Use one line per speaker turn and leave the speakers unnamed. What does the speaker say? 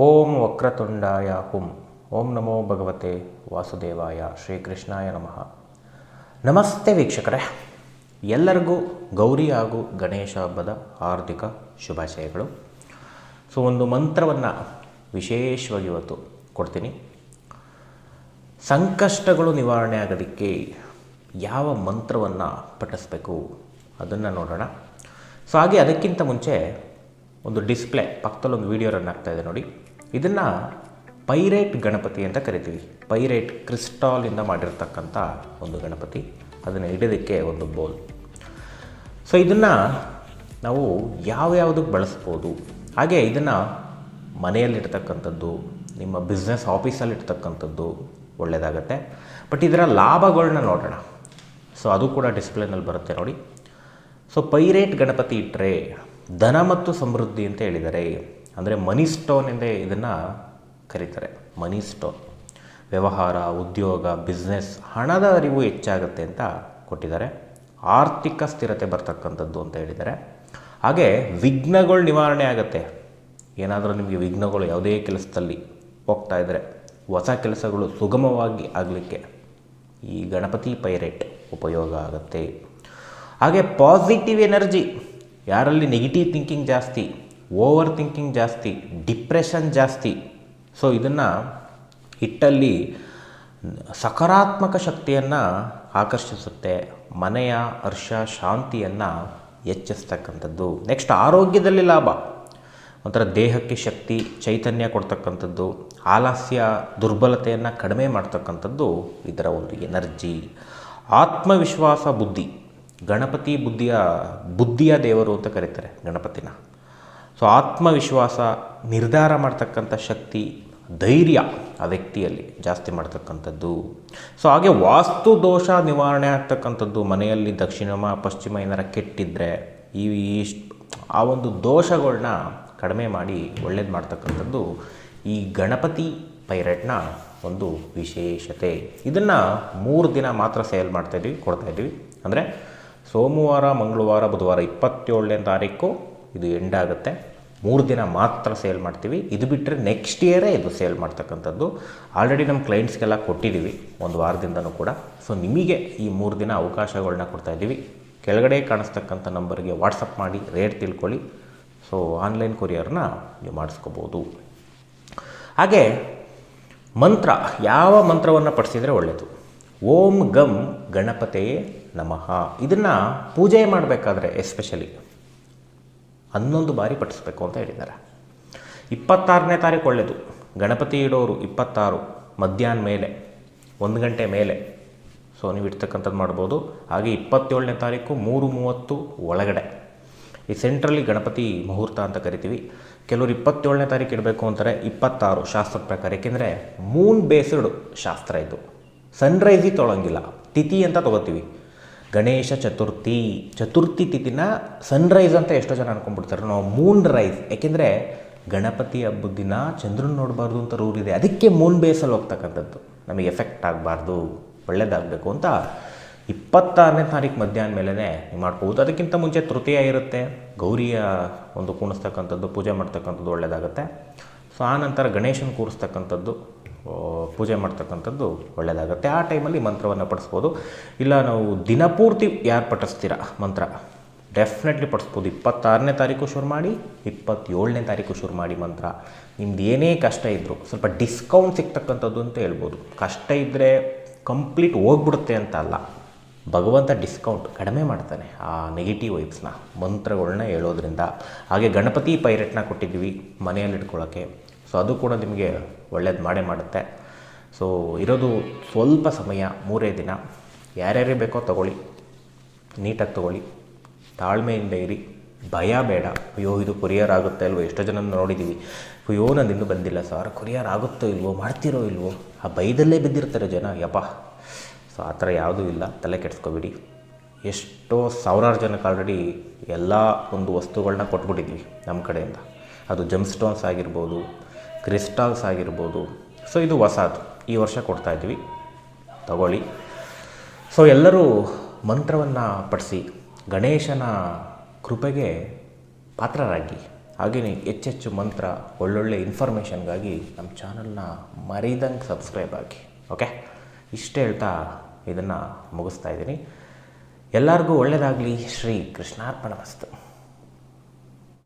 ಓಂ ವಕ್ರತುಂಡಾಯ ಹುಂ. ಓಂ ನಮೋ ಭಗವತೆ ವಾಸುದೇವಾಯ ಶ್ರೀಕೃಷ್ಣಾಯ ನಮಃ. ನಮಸ್ತೆ ವೀಕ್ಷಕರೇ. ಎಲ್ಲರಿಗೂ ಗೌರಿ ಹಾಗೂ ಗಣೇಶ ಹಬ್ಬದ ಹಾರ್ದಿಕ ಶುಭಾಶಯಗಳು. ಸೊ, ಒಂದು ಮಂತ್ರವನ್ನು ವಿಶೇಷವಾಗಿ ಇವತ್ತು ಕೊಡ್ತೀನಿ. ಸಂಕಷ್ಟಗಳು ನಿವಾರಣೆ ಆಗೋದಕ್ಕೆ ಯಾವ ಮಂತ್ರವನ್ನು ಪಠಿಸ್ಬೇಕು ಅದನ್ನು ನೋಡೋಣ. ಸೊ, ಹಾಗೆ ಅದಕ್ಕಿಂತ ಮುಂಚೆ ಒಂದು ಡಿಸ್ಪ್ಲೇ ಪಕ್ಕದಲ್ಲಿ ಒಂದು ವೀಡಿಯೋ ರನ್ ಆಗ್ತಾ ಇದೆ ನೋಡಿ. ಇದನ್ನು ಪೈರೇಟ್ ಗಣಪತಿ ಅಂತ ಕರಿತೀವಿ. ಪೈರೇಟ್ ಕ್ರಿಸ್ಟಾಲಿಂದ ಮಾಡಿರ್ತಕ್ಕಂಥ ಒಂದು ಗಣಪತಿ. ಅದನ್ನು ಇಡೋದಕ್ಕೆ ಒಂದು ಬೋಲ್ ಸೊ ಇದನ್ನು ನಾವು ಯಾವ್ಯಾವುದಕ್ಕೆ ಬಳಸ್ಬೋದು? ಹಾಗೆ ಇದನ್ನು ಮನೆಯಲ್ಲಿರ್ತಕ್ಕಂಥದ್ದು, ನಿಮ್ಮ ಬಿಸ್ನೆಸ್ ಆಫೀಸಲ್ಲಿರ್ತಕ್ಕಂಥದ್ದು ಒಳ್ಳೆಯದಾಗತ್ತೆ ಬಟ್ ಇದರ ಲಾಭಗಳನ್ನ ನೋಡೋಣ. ಸೊ ಅದು ಕೂಡ ಡಿಸ್ಪ್ಲೇನಲ್ಲಿ ಬರುತ್ತೆ ನೋಡಿ. ಸೊ ಪೈರೇಟ್ ಗಣಪತಿ ಇಟ್ಟರೆ ಧನ ಮತ್ತು ಸಮೃದ್ಧಿ ಅಂತ ಹೇಳಿದ್ದಾರೆ ಅಂದರೆ ಮನಿ ಸ್ಟೋನ್ ಎಂದೇ ಇದನ್ನು ಕರೀತಾರೆ. ಮನಿ ಸ್ಟೋನ್ ವ್ಯವಹಾರ, ಉದ್ಯೋಗ ಬಿಸ್ನೆಸ್ ಹಣದ ಅರಿವು ಹೆಚ್ಚಾಗುತ್ತೆ ಅಂತ ಕೊಟ್ಟಿದ್ದಾರೆ. ಆರ್ಥಿಕ ಸ್ಥಿರತೆ ಬರ್ತಕ್ಕಂಥದ್ದು ಅಂತ ಹೇಳಿದ್ದಾರೆ. ಹಾಗೆ ವಿಘ್ನಗಳು ನಿವಾರಣೆ ಆಗುತ್ತೆ. ಏನಾದರೂ ನಿಮಗೆ ವಿಘ್ನಗಳು ಯಾವುದೇ ಕೆಲಸದಲ್ಲಿ ಹೋಗ್ತಾ ಇದ್ದರೆ ಹೊಸ ಕೆಲಸಗಳು ಸುಗಮವಾಗಿ ಆಗಲಿಕ್ಕೆ ಈ ಗಣಪತಿ ಪೈರೇಟ್ ಉಪಯೋಗ ಆಗುತ್ತೆ. ಹಾಗೆ ಪಾಸಿಟಿವ್ ಎನರ್ಜಿ ಯಾರಲ್ಲಿ ನೆಗೆಟಿವ್ ಥಿಂಕಿಂಗ್ ಜಾಸ್ತಿ ಓವರ್ ಥಿಂಕಿಂಗ್ ಜಾಸ್ತಿ ಡಿಪ್ರೆಷನ್ ಜಾಸ್ತಿ. ಸೊ ಇದನ್ನು ಇಟ್ಟಲ್ಲಿ ಸಕಾರಾತ್ಮಕ ಶಕ್ತಿಯನ್ನು ಆಕರ್ಷಿಸುತ್ತೆ, ಮನೆಯ ಹರ್ಷ, ಶಾಂತಿಯನ್ನು ಹೆಚ್ಚಿಸ್ತಕ್ಕಂಥದ್ದು. ನೆಕ್ಸ್ಟ್ ಆರೋಗ್ಯದಲ್ಲಿ ಲಾಭ. ಒಂಥರ ದೇಹಕ್ಕೆ ಶಕ್ತಿ, ಚೈತನ್ಯ ಕೊಡ್ತಕ್ಕಂಥದ್ದು, ಆಲಸ್ಯ, ದುರ್ಬಲತೆಯನ್ನು ಕಡಿಮೆ ಮಾಡ್ತಕ್ಕಂಥದ್ದು ಇದರ ಒಂದು ಎನರ್ಜಿ. ಆತ್ಮವಿಶ್ವಾಸ, ಬುದ್ಧಿ. ಗಣಪತಿ ಬುದ್ಧಿಯ ಬುದ್ಧಿಯ ದೇವರು ಅಂತ ಕರೀತಾರೆ ಗಣಪತಿನ. ಸೊ ಆತ್ಮವಿಶ್ವಾಸ, ನಿರ್ಧಾರ ಮಾಡ್ತಕ್ಕಂಥ ಶಕ್ತಿ, ಧೈರ್ಯ ಆ ವ್ಯಕ್ತಿಯಲ್ಲಿ ಜಾಸ್ತಿ ಮಾಡ್ತಕ್ಕಂಥದ್ದು. ಸೊ ಹಾಗೆ ವಾಸ್ತು ದೋಷ ನಿವಾರಣೆ ಆಗ್ತಕ್ಕಂಥದ್ದು ಮನೆಯಲ್ಲಿ ದಕ್ಷಿಣ ಪಶ್ಚಿಮ ಏನಾರ ಕೆಟ್ಟಿದ್ದರೆ ಈ ಆ ಒಂದು ದೋಷಗಳನ್ನ ಕಡಿಮೆ ಮಾಡಿ ಒಳ್ಳೇದು ಮಾಡ್ತಕ್ಕಂಥದ್ದು ಈ ಗಣಪತಿ ಪೈರೇಟ್ನ ಒಂದು ವಿಶೇಷತೆ. ಇದನ್ನು ಮೂರು ದಿನ ಮಾತ್ರ ಸೇಲ್ ಮಾಡ್ತಾಯಿದ್ವಿ ಕೊಡ್ತಾಯಿದ್ವಿ ಅಂದರೆ ಸೋಮವಾರ, ಮಂಗಳವಾರ, ಬುಧವಾರ ಇಪ್ಪತ್ತೇಳನೇ ತಾರೀಕು ಇದು ಎಂಡ್ ಆಗುತ್ತೆ. ಮೂರು ದಿನ ಮಾತ್ರ ಸೇಲ್ ಮಾಡ್ತೀವಿ. ಇದು ಬಿಟ್ಟರೆ ನೆಕ್ಸ್ಟ್ ಇಯರೇ ಇದು ಸೇಲ್ ಮಾಡ್ತಕ್ಕಂಥದ್ದು. ಆಲ್ರೆಡಿ ನಮ್ಮ ಕ್ಲೈಂಟ್ಸ್ಗೆಲ್ಲ ಕೊಟ್ಟಿದ್ದೀವಿ ಒಂದು ವಾರದಿಂದನೂ ಕೂಡ. ಸೊ ನಿಮಗೆ ಈ ಮೂರು ದಿನ ಅವಕಾಶಗಳನ್ನ ಕೊಡ್ತಾ ಇದ್ದೀವಿ. ಕೆಳಗಡೆ ಕಾಣಿಸ್ತಕ್ಕಂಥ ನಂಬರ್ಗೆ ವಾಟ್ಸಪ್ ಮಾಡಿ ರೇಟ್ ತಿಳ್ಕೊಳ್ಳಿ. ಸೊ ಆನ್ಲೈನ್ ಕೊರಿಯರ್ನ ನೀವು ಮಾಡಿಸ್ಕೋಬೋದು. ಹಾಗೆ, ಮಂತ್ರ, ಯಾವ ಮಂತ್ರವನ್ನು ಪಡಿಸಿದರೆ ಒಳ್ಳೆಯದು ಓಂ ಗಂ ಗಣಪತೆಯೇ ನಮಃ. ಇದನ್ನು ಪೂಜೆ ಮಾಡಬೇಕಾದ್ರೆ ಎಸ್ಪೆಷಲಿ ಹನ್ನೊಂದು ಬಾರಿ ಪಠಿಸ್ಬೇಕು ಅಂತ ಹೇಳಿದ್ದಾರೆ. ಇಪ್ಪತ್ತಾರನೇ ತಾರೀಕು ಒಳ್ಳೆಯದು ಗಣಪತಿ ಇಡೋರು ಇಪ್ಪತ್ತಾರು, ಮಧ್ಯಾಹ್ನ ಮೇಲೆ, ಒಂದು ಗಂಟೆ ಮೇಲೆ. ಸೊ ನೀವು ಇಡ್ತಕ್ಕಂಥದ್ದು ಮಾಡ್ಬೋದು. ಹಾಗೆ ಇಪ್ಪತ್ತೇಳನೇ ತಾರೀಕು ಮೂರು ಮೂವತ್ತು ಒಳಗಡೆ. ಈ ಸೆಂಟ್ರಲ್ಲಿ ಗಣಪತಿ ಮುಹೂರ್ತ ಅಂತ ಕರಿತೀವಿ. ಕೆಲವರು ಇಪ್ಪತ್ತೇಳನೇ ತಾರೀಕು ಇಡಬೇಕು ಅಂತಾರೆ, ಇಪ್ಪತ್ತಾರು ಶಾಸ್ತ್ರದ ಪ್ರಕಾರ. ಏಕೆಂದರೆ ಮೂನ್ ಬೇಸ್ಡ್ ಶಾಸ್ತ್ರ ಇದು. ಸನ್ರೈಸಿಗೆ ತೊಳಂಗಿಲ್ಲ. ತಿಥಿ ಅಂತ ತೊಗೋತೀವಿ. ಗಣೇಶ ಚತುರ್ಥಿ ಚತುರ್ಥಿ ತಿಥಿನ ಸನ್ರೈಸ್ ಅಂತ ಎಷ್ಟೋ ಜನ ಅನ್ಕೊಂಡ್ಬಿಡ್ತಾರೆ. ನಾವು ಮೂನ್ ರೈಸ್ ಯಾಕೆಂದರೆ ಗಣಪತಿ ಹಬ್ಬದ ದಿನ ಚಂದ್ರನ ನೋಡಬಾರ್ದು ಅಂತ ರೂಲ್ ಇದೆ. ಅದಕ್ಕೆ ಮೂನ್ ಬೇಸಲ್ಲಿ ಹೋಗ್ತಕ್ಕಂಥದ್ದು. ನಮಗೆ ಎಫೆಕ್ಟ್ ಆಗಬಾರ್ದು, ಒಳ್ಳೇದಾಗಬೇಕು ಅಂತ ಇಪ್ಪತ್ತಾರನೇ ತಾರೀಕು ಮಧ್ಯಾಹ್ನ ಮೇಲೇ ನೀವು ಮಾಡ್ಕೋಬೋದು. ಅದಕ್ಕಿಂತ ಮುಂಚೆ ತೃತೀಯ ಇರುತ್ತೆ. ಗೌರಿಯ ಒಂದು ಕುಣಿಸ್ತಕ್ಕಂಥದ್ದು, ಪೂಜೆ ಮಾಡ್ತಕ್ಕಂಥದ್ದು ಒಳ್ಳೆಯದಾಗುತ್ತೆ ಸೊ, ಆ ನಂತರ ಗಣೇಶನ ಕೂರಿಸ್ತಕ್ಕಂಥದ್ದು. ಪೂಜೆ ಮಾಡ್ತಕ್ಕಂಥದ್ದು ಒಳ್ಳೆಯದಾಗುತ್ತೆ ಆ ಟೈಮಲ್ಲಿ ಮಂತ್ರವನ್ನು ಪಡಿಸ್ಬೋದು ಇಲ್ಲ, ನಾವು ದಿನಪೂರ್ತಿ ಯಾರು ಪಠಿಸ್ತೀರ ಮಂತ್ರ? ಡೆಫಿನೆಟ್ಲಿ ಪಡಿಸ್ಬೋದು ಇಪ್ಪತ್ತಾರನೇ ತಾರೀಕು ಶುರು ಮಾಡಿ, ಇಪ್ಪತ್ತೇಳನೇ ತಾರೀಕು ಶುರು ಮಾಡಿ ಮಂತ್ರ. ನಿಮ್ದು ಏನೇ ಕಷ್ಟ ಇದ್ದರೂ ಸ್ವಲ್ಪ ಡಿಸ್ಕೌಂಟ್ ಸಿಗ್ತಕ್ಕಂಥದ್ದು ಅಂತ ಹೇಳ್ಬೋದು. ಕಷ್ಟ ಇದ್ದರೆ ಕಂಪ್ಲೀಟ್ ಹೋಗ್ಬಿಡುತ್ತೆ ಅಂತ ಅಲ್ಲ. ಭಗವಂತ ಡಿಸ್ಕೌಂಟ್ ಕಡಿಮೆ ಮಾಡ್ತಾನೆ ಆ ನೆಗೆಟಿವ್ ವೈಬ್ಸ್ನ ಮಂತ್ರಗಳನ್ನ ಹೇಳೋದ್ರಿಂದ. ಹಾಗೆ ಗಣಪತಿ ಪೈರೆಟ್ನ ಕೊಟ್ಟಿದ್ವಿ ಮನೆಯಲ್ಲಿ ಇಟ್ಕೊಳ್ಳೋಕ್ಕೆ ಸೊ ಅದು ಕೂಡ ನಿಮಗೆ ಒಳ್ಳೇದು ಮಾಡೇ ಮಾಡುತ್ತೆ. ಸೊ ಇರೋದು ಸ್ವಲ್ಪ ಸಮಯ, ಮೂರೇ ದಿನ. ಯಾರ್ಯಾರೇ ಬೇಕೋ ತಗೊಳ್ಳಿ. ನೀಟಾಗಿ ತಗೊಳ್ಳಿ. ತಾಳ್ಮೆಯಿಂದ ಇರಿ. ಭಯ ಬೇಡ. ಅಯ್ಯೋ, ಇದು ಕೊರಿಯರ್ ಆಗುತ್ತೆ ಅಲ್ವೋ ಎಷ್ಟೋ ಜನ ನೋಡಿದ್ದೀವಿ ಅಯ್ಯೋ ನಾನು ಇನ್ನೂ ಬಂದಿಲ್ಲ. ಸರ್, ಕೊರಿಯರ್ ಆಗುತ್ತೋ ಇಲ್ವೋ? ಮಾಡ್ತಿರೋ ಇಲ್ವೋ? ಆ ಭಯದಲ್ಲೇ ಬಿದ್ದಿರ್ತಾರೆ ಜನ. ಯಪ್ಪ. ಸೊ ಆ ಥರ ಯಾವುದೂ ಇಲ್ಲ. ತಲೆ ಕೆಡಿಸ್ಕೊಬೇಡಿ. ಎಷ್ಟೋ ಸಾವಿರಾರು ಜನಕ್ಕೆ ಆಲ್ರೆಡಿ ಎಲ್ಲ ಒಂದು ವಸ್ತುಗಳನ್ನ ಕೊಟ್ಬಿಟ್ಟಿದ್ವಿ ನಮ್ಮ ಕಡೆಯಿಂದ. ಅದು ಜಮ್ ಸ್ಟೋನ್ಸ್ ಆಗಿರ್ಬೋದು ಕ್ರಿಸ್ಟಾಲ್ಸ್ ಆಗಿರ್ಬೋದು. ಸೊ ಇದು ಹೊಸದು ಈ ವರ್ಷ ಕೊಡ್ತಾ ಇದ್ವಿ ತಗೊಳ್ಳಿ. ಸೊ ಎಲ್ಲರೂ ಮಂತ್ರವನ್ನು ಪಡಿಸಿ ಗಣೇಶನ ಕೃಪೆಗೆ ಪಾತ್ರರಾಗಿ. ಹಾಗೆಯೇ ಹೆಚ್ಚೆಚ್ಚು ಮಂತ್ರ, ಒಳ್ಳೊಳ್ಳೆ ಇನ್ಫಾರ್ಮೇಷನ್ಗಾಗಿ ನಮ್ಮ ಚಾನಲ್ನ ಮರಿದಂಗೆ ಸಬ್ಸ್ಕ್ರೈಬ್ ಆಗಿ. ಓಕೆ ಇಷ್ಟು ಹೇಳ್ತಾ ಇದನ್ನು ಮುಗಿಸ್ತಾ ಇದ್ದೀನಿ. ಎಲ್ಲರಿಗೂ ಒಳ್ಳೆಯದಾಗಲಿ ಶ್ರೀ ಕೃಷ್ಣಾರ್ಪಣ ಮಸ್ತು.